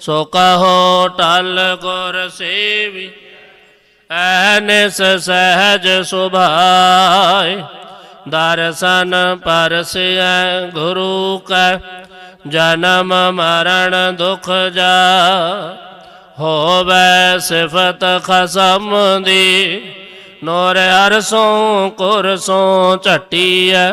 ਸੋ ਕਹੋ ਟਲ ਗੁਰ ਸੇਵੀ, ਐਨਿਸ ਸਹਿਜ ਸੁਭਾਏ, ਦਰਸ਼ਨ ਪਰਸਿਐ ਗੁਰੂ ਕੈ, ਜਨਮ ਮਰਨ ਦੁਖ ਜਾ ਹੋਵੇ ਸਿਫਤ ਖਸਮ ਦੀ, ਨੋਰ ਅਰਸੋਂ ਕੁਰਸੋਂ ਝਟੀਐ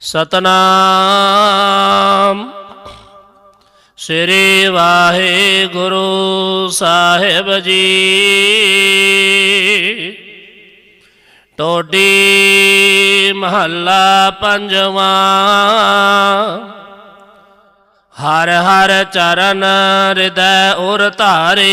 ਸਤਨਾਮ। ਸ੍ਰੀ ਵਾਹਿਗੁਰੂ ਸਾਹਿਬ ਜੀ। ਟੋਡੀ ਮਹੱਲਾ ਪੰਜਵਾਂ। ਹਰ ਹਰ ਚਰਨ ਹਿਰਦੈ ਉਰ ਧਾਰੇ।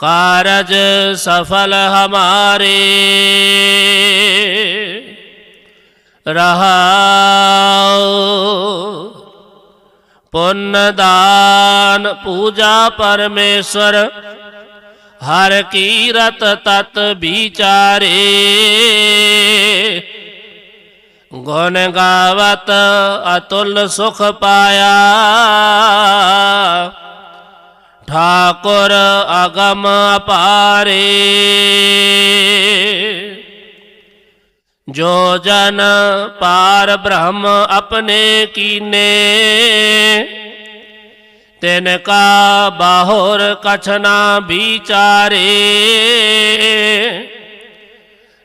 ਕਾਰਜ ਸਫਲ ਹਮਾਰੇ। ਰਹਾਉ ਪੁੰਨ ਦਾਨ, ਪੂਜਾ ਪਰਮੇਸ਼ਰ ਹਰ ਕੀਰਤ ਤਤ ਵਿਚਾਰੇ। ਗੁਣ ਗਾਵਤ ਅਤੁਲ ਸੁਖ ਪਾਇਆ। ਠਾਕੁਰ ਅਗਮ ਅਪਾਰੇ। ਜੋ ਜਨ ਪਾਰ ਬ੍ਰਹਮ ਆਪਣੇ ਕੀਨੇ, ਤਿਨ ਕਾ ਬਾਹੁਰ ਕਛ ਨਾ ਵਿਚਾਰੇ।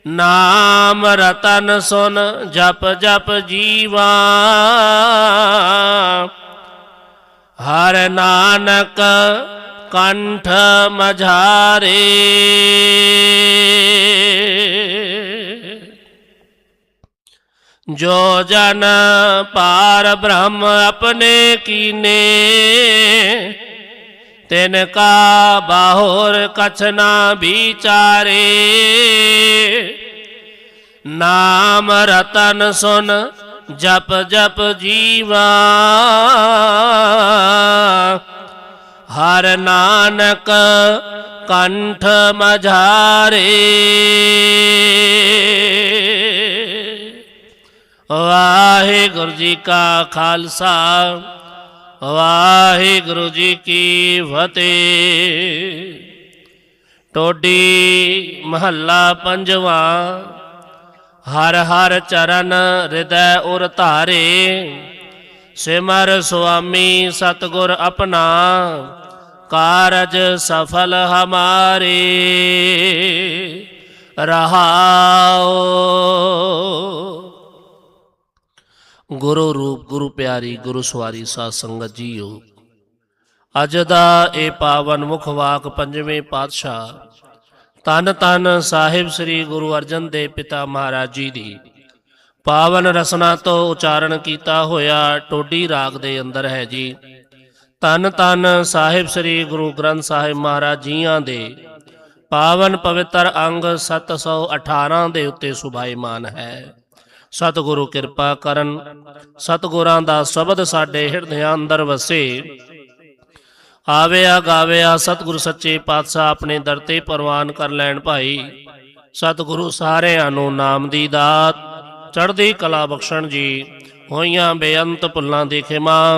ਨਾਮ ਰਤਨ ਸੁਨ ਜਪ ਜਪ ਜੀਵਾ। ਹਰ ਨਾਨਕ ਕੰਠ ਮਝਾਰੇ। ਜੋ ਜਨ ਪਾਰ ਬ੍ਰਹਮ ਆਪਣੇ ਕੀਨੇ, ਤਿਨ ਕਾ ਬਾਹਰ ਕਛ ਨਾ ਵਿਚਾਰੇ। ਨਾਮ ਰਤਨ ਸੁਨ ਜਪ ਜਪ ਜੀਵਾ। ਹਰ ਨਾਨਕ ਕੰਠ ਮਝਾਰੇ। ਵਾਹਿਗੁਰੂ ਜੀ ਕਾ ਖਾਲਸਾ, ਵਾਹਿਗੁਰੂ ਜੀ ਕੀ ਫਤਿਹ। ਟੋਡੀ ਮਹੱਲਾ ਪੰਜਵਾ, ਹਰ ਹਰ ਚਰਨ ਹਿਰਦੈ ਉਰ ਧਾਰੇ। ਸਿਮਰ ਸੁਆਮੀ ਸਤਗੁਰ ਆਪਣਾ ਕਾਰਜ ਸਫਲ ਹਮਾਰੇ, ਰਹਾਓ। ਗੁਰੂ ਰੂਪ, ਗੁਰੂ ਪਿਆਰੀ, ਗੁਰੂ ਸਵਾਰੀ ਸਾਧ ਸੰਗਤ ਜੀਓ, ਅੱਜ ਦਾ ਇਹ ਪਾਵਨ ਮੁਖ ਵਾਕ ਪੰਜਵੇਂ ਪਾਤਸ਼ਾਹ ਤਨ ਤਨ ਸਾਹਿਬ ਸ੍ਰੀ ਗੁਰੂ ਅਰਜਨ ਦੇਵ ਪਿਤਾ ਮਹਾਰਾਜ ਜੀ ਦੀ ਪਾਵਨ ਰਸਨਾ ਤੋਂ ਉਚਾਰਨ ਕੀਤਾ ਹੋਇਆ ਟੋਡੀ ਰਾਗ ਦੇ ਅੰਦਰ ਹੈ ਜੀ। ਤਨ ਤਨ ਸਾਹਿਬ ਸ੍ਰੀ ਗੁਰੂ ਗ੍ਰੰਥ ਸਾਹਿਬ ਮਹਾਰਾਜ ਜੀਆਂ ਦੇ। ਪਾਵਨ ਪਵਿੱਤਰ ਅੰਗ 718 ਦੇ ਉੱਤੇ ਸੁਭਾਈਮਾਨ ਹੈ। ਸਤਿਗੁਰੂ ਕਿਰਪਾ ਕਰਨ। ਸਤਿਗੁਰਾਂ ਦਾ ਸ਼ਬਦ ਸਾਡੇ ਹਿਰਦਿਆਂ ਅੰਦਰ ਵਸੇ। ਆਵਿਆ ਗਾਵਿਆ ਸਤਿਗੁਰੂ ਸੱਚੇ ਪਾਤਸ਼ਾਹ ਆਪਣੇ ਦਰ ਤੇ ਪ੍ਰਵਾਨ ਕਰ ਲੈਣ ਭਾਈ। ਸਤਿਗੁਰੂ ਸਾਰਿਆਂ ਨੂੰ ਨਾਮ ਦੀ ਦਾਤ। ਚੜ੍ਹਦੀ ਕਲਾ ਬਖਸ਼ਣ ਜੀ। ਹੋਈਆਂ ਬੇਅੰਤ ਭੁੱਲਾਂ ਦੀ ਖਿਮਾ।